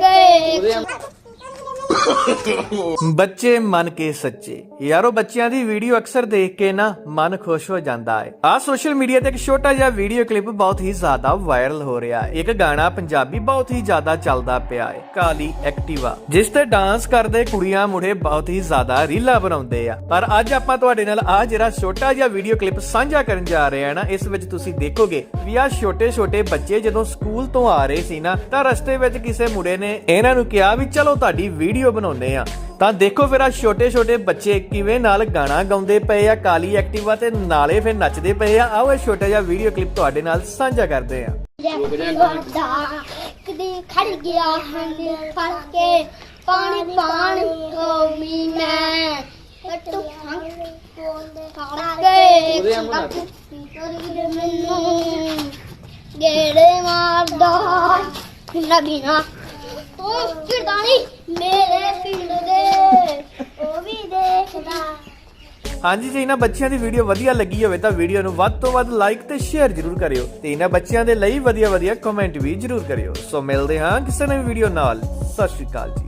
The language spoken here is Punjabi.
对 ਬੱਚੇ ਮਨ ਕੇ ਸੱਚੇ। ਯਾਰੋ, ਬੱਚਿਆਂ ਦੀ ਵੀਡੀਓ ਅਕਸਰ ਦੇਖ ਕੇ ਨਾ ਮਨ ਖੁਸ਼ ਹੋ ਜਾਂਦਾ ਹੈ। ਆ ਸੋਸ਼ਲ ਮੀਡੀਆ ਤੇ ਇੱਕ ਛੋਟਾ ਜਿਹਾ ਵੀਡੀਓ ਕਲਿੱਪ ਬਹੁਤ ਹੀ ਜ਼ਿਆਦਾ ਵਾਇਰਲ ਹੋ ਰਿਹਾ ਹੈ। ਇੱਕ ਗਾਣਾ ਪੰਜਾਬੀ ਬਹੁਤ ਹੀ ਜ਼ਿਆਦਾ ਚੱਲਦਾ ਪਿਆ ਹੈ। ਕਾਲੀ ਐਕਟਿਵਾ, ਜਿਸ ਤੇ ਡਾਂਸ ਕਰਦੇ ਕੁੜੀਆਂ ਮੁੰਡੇ ਬਹੁਤ ਹੀ ਜ਼ਿਆਦਾ ਰੀਲਾਂ ਬਣਾਉਂਦੇ ਆ। ਪਰ ਅੱਜ ਆਪਾਂ ਤੁਹਾਡੇ ਨਾਲ ਆ ਜਿਹੜਾ ਛੋਟਾ ਜਿਹਾ ਵੀਡੀਓ ਕਲਿੱਪ ਸਾਂਝਾ ਕਰਨ ਜਾ ਰਹੇ ਆ ਨਾ, ਇਸ ਵਿੱਚ ਤੁਸੀਂ ਦੇਖੋਗੇ ਵੀ ਆ ਛੋਟੇ ਛੋਟੇ ਬੱਚੇ ਜਦੋਂ ਸਕੂਲ ਤੋਂ ਆ ਰਹੇ ਸੀ ਨਾ, ਤਾਂ ਰਸਤੇ ਵਿੱਚ ਕਿਸੇ ਮੁੰਡੇ ਨੇ ਇਹਨਾਂ ਨੂੰ ਕਿਹਾ ਵੀ, ਚਲੋ ਤੁਹਾਡੀ ਵੀਡੀਓ ਬਣਾਉਂਦੇ ਆ ਤਾਂ ਦੇਖੋ ਫਿਰ ਆ ਛੋਟੇ ਛੋਟੇ ਬੱਚੇ ਕਿਵੇਂ ਨਾਲ ਗਾਣਾ ਗਾਉਂਦੇ ਪਏ ਆ ਕਾਲੀ ਐਕਟਿਵਾ ਤੇ ਨਾਲੇ ਫਿਰ ਨੱਚਦੇ ਪਏ ਆ। ਆਓ ਇਹ ਛੋਟਾ ਜਿਹਾ ਵੀਡੀਓ ਕਲਿੱਪ ਤੁਹਾਡੇ ਨਾਲ ਸਾਂਝਾ ਕਰਦੇ ਆ ਕਦੀ ਖੜ ਗਿਆ ਹਨ ਫੜ ਕੇ ਪਾਣੀ ਪਾਣੀ ਹੋ ਮੀ ਮੈਂ ਟੁੱਟ ਫੰਕ ਖੜ ਕੇ ਮੈਨੂੰ ਗੇੜੇ ਮਾਰਦਾ। ਬਿਨਾ ਬਿਨਾ ਉਹ ਫਿਰਦਾ ਨਹੀਂ ਮੇਰੇ ਪਿੰਡ ਦੇ ਉਹ ਵੀ ਦੇਖਦਾ ਹਾਂਜੀ ਜੇ ਇਹਨਾਂ ਬੱਚਿਆਂ ਦੀ ਵੀਡੀਓ ਵਧੀਆ ਲੱਗੀ ਹੋਵੇ ਤਾਂ ਵੀਡੀਓ ਨੂੰ ਵੱਧ ਤੋਂ ਵੱਧ ਲਾਈਕ ਤੇ ਸ਼ੇਅਰ ਜ਼ਰੂਰ ਕਰਿਓ ਤੇ ਇਹਨਾਂ ਬੱਚਿਆਂ ਦੇ ਲਈ ਵਧੀਆ ਵਧੀਆ ਕਮੈਂਟ ਵੀ ਜ਼ਰੂਰ ਕਰਿਓ। ਸੋ ਮਿਲਦੇ ਹਾਂ ਕਿਸੇ ਨਵੀਂ ਵੀਡੀਓ ਨਾਲ। ਸਤਿ ਸ਼੍ਰੀ ਅਕਾਲ ਜੀ।